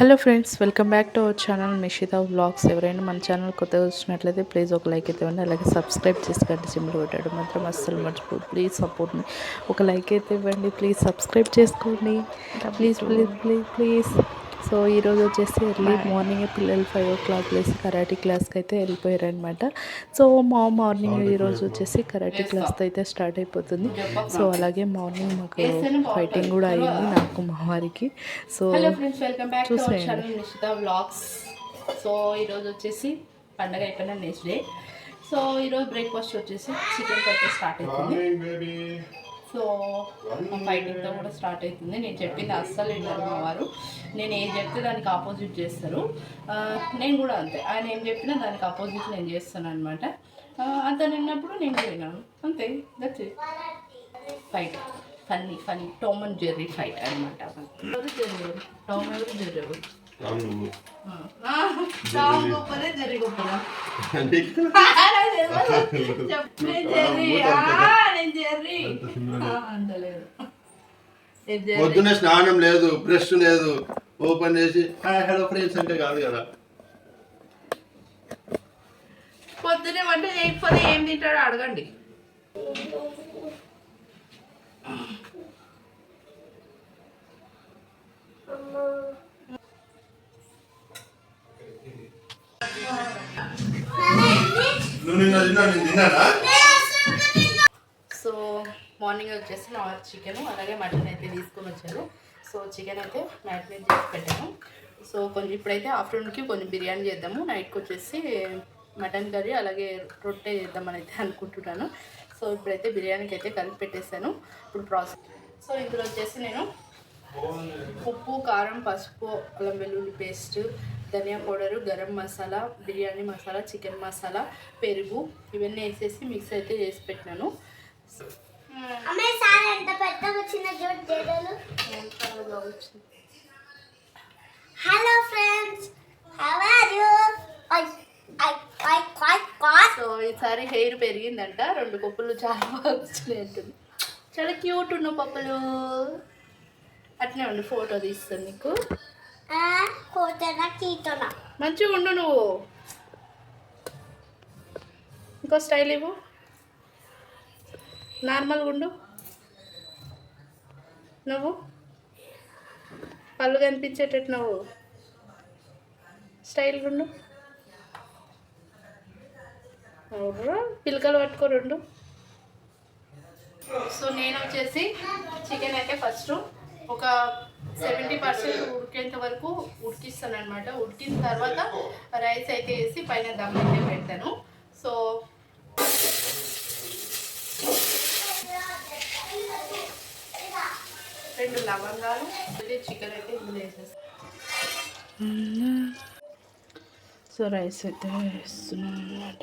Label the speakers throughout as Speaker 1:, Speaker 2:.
Speaker 1: Hello friends welcome back to our channel Mishita blogs ఎవరైనా మన channel కొత్తగా వచ్చినట్లయితే ప్లీజ్ ఒక లైక్ అయితే ఇవ్వండి. అలాగే సబ్స్క్రైబ్ చేసుకోండి. సింబల్ కొట్టాడు మాత్రం అస్సలు మర్చిపోదు ప్లీజ్ సపోర్ట్ మీ ఒక లైక్ అయితే ఇవ్వండి. ప్లీజ్ సబ్స్క్రైబ్ చేసుకోండి. Please please please please so ఈరోజు వచ్చేసి ఎర్లీ మార్నింగ్ పిల్లలు ఫైవ్ ఓ క్లాక్ లేసి కరాటీ క్లాస్కి అయితే వెళ్ళిపోయారు అనమాట సో మా మార్నింగ్ ఈరోజు వచ్చేసి కరాటీ క్లాస్తో అయితే స్టార్ట్ అయిపోతుంది. సో అలాగే మార్నింగ్ మాకు ఫైటింగ్ కూడా అయింది నాకు మా వారికి. So
Speaker 2: hello friends welcome back to our
Speaker 1: చూసేయండి.
Speaker 2: ఛానల్ నిషిత వ్లాగ్స్ సో ఈరోజు వచ్చేసి పండగ అయిపోయిన నెక్స్ట్ డే సో ఈరోజు బ్రేక్ఫాస్ట్ వచ్చేసి చికెన్ అయితే స్టార్ట్ అవుతుంది సో ఫైటింగ్తో కూడా స్టార్ట్ అవుతుంది నేను చెప్పింది అస్సలు వింటారు మా వారు. నేను ఏం చెప్తే దానికి ఆపోజిట్ చేస్తారు. నేను కూడా అంతే. ఆయన ఏం చెప్పినా దానికి ఆపోజిట్ నేను చేస్తాను అనమాట అంత నిన్నప్పుడు నేను విన్నాను. అంతే that's fight funny funny Tom and Jerry fight అనమాట టామ్ ఎవరు జెర్రీ
Speaker 3: పొద్దున్న స్నానం లేదు బ్రష్ లేదు ఓపెన్ చేసి హాయ్ హలో ఫ్రెండ్స్ అంటే కాదు కదా.
Speaker 2: పొద్దునే వంట చేయకపోతే ఏం తింటాడో అడగండి.
Speaker 3: నిన్న తిన్నా నేను తిన్నానా
Speaker 2: సో మార్నింగ్ వచ్చేసి నా చికెన్ అలాగే మటన్ అయితే తీసుకొని వచ్చారు. సో చికెన్ అయితే మ్యారినేట్ చేసి పెట్టాను. సో కొంచెం ఇప్పుడైతే ఆఫ్టర్నూన్కి కొంచెం బిర్యానీ చేద్దాము. నైట్కి వచ్చేసి మటన్ కర్రీ అలాగే రొట్టె చేద్దామని అయితే అనుకుంటున్నాను. సో ఇప్పుడైతే బిర్యానీకి అయితే కలిపి పెట్టేశాను. ఇప్పుడు ప్రాసెస్. సో ఇందులో వచ్చేసి నేను ఉప్పు కారం పసుపు అల్లం వెల్లుల్లి పేస్ట్ ధనియా పౌడరు గరం మసాలా బిర్యానీ మసాలా చికెన్ మసాలా పెరుగు ఇవన్నీ వేసేసి మిక్స్ అయితే చేసి పెట్టినాను.
Speaker 4: Hello friends how are you
Speaker 2: so ఈసారి హెయిర్ పెరిగిందంట. రెండు పప్పులు చాలా బాగా వచ్చినాయి అంటుంది. చాలా క్యూట్ ఉన్న పప్పులు అట్నే ఉండి ఫోటో తీస్తాను నీకు. మంచిగా ఉండు నువ్వు. ఇంకో స్టైల్ ఇవ్వు. నార్మల్గా ఉండు. నువ్వు. పళ్ళు కనిపించేటట్టు నువ్వు. స్టైల్గా ఉండు. పిలకలు పట్టుకో రెండు సో నేను వచ్చేసి చికెన్ అయితే ఫస్ట్ ఒక సెవెంటీ పర్సెంట్ ఉడికేంత వరకు ఉడికిస్తాను అనమాట ఉడికిన తర్వాత రైస్ అయితే వేసి పైన దమ్ అయితే పెడతాను. సో రెండు లవంగాలు అయితే చికెన్ అయితే ఇందులో వేసేస్తాను
Speaker 1: సో రైస్ అయితే వేస్తున్నాను అనమాట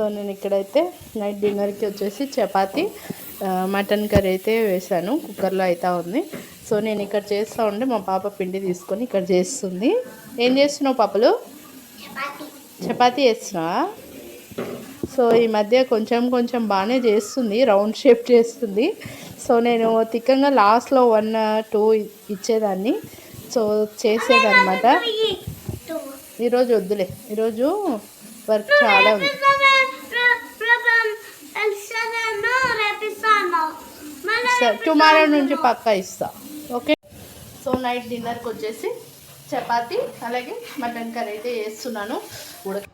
Speaker 1: సో నేను ఇక్కడైతే నైట్ డిన్నర్కి వచ్చేసి చపాతి మటన్ కర్రీ అయితే వేసాను కుక్కర్లో అయితే ఉంది సో నేను ఇక్కడ చేస్తూ ఉంటే మా పాప పిండి తీసుకొని ఇక్కడ చేస్తుంది ఏం చేస్తున్నావు పాపలు
Speaker 4: చపాతి
Speaker 1: చపాతీ చేస్తున్నావా సో ఈ మధ్య కొంచెం కొంచెం బాగానే చేస్తుంది రౌండ్ షేప్ చేస్తుంది సో నేను తిక్కంగా లాస్ట్లో వన్ టూ ఇచ్చేదాన్ని సో చేసేదన్నమాట ఈరోజు వద్దులే ఈరోజు వర్క్ చాలా ఉంది టుమారో నుంచి పక్కా ఇస్తా. ఓకే
Speaker 2: సో నైట్ డిన్నర్కి వచ్చేసి చపాతి అలాగే మటన్ కర్రీ అయితే వేస్తున్నాను ఉడక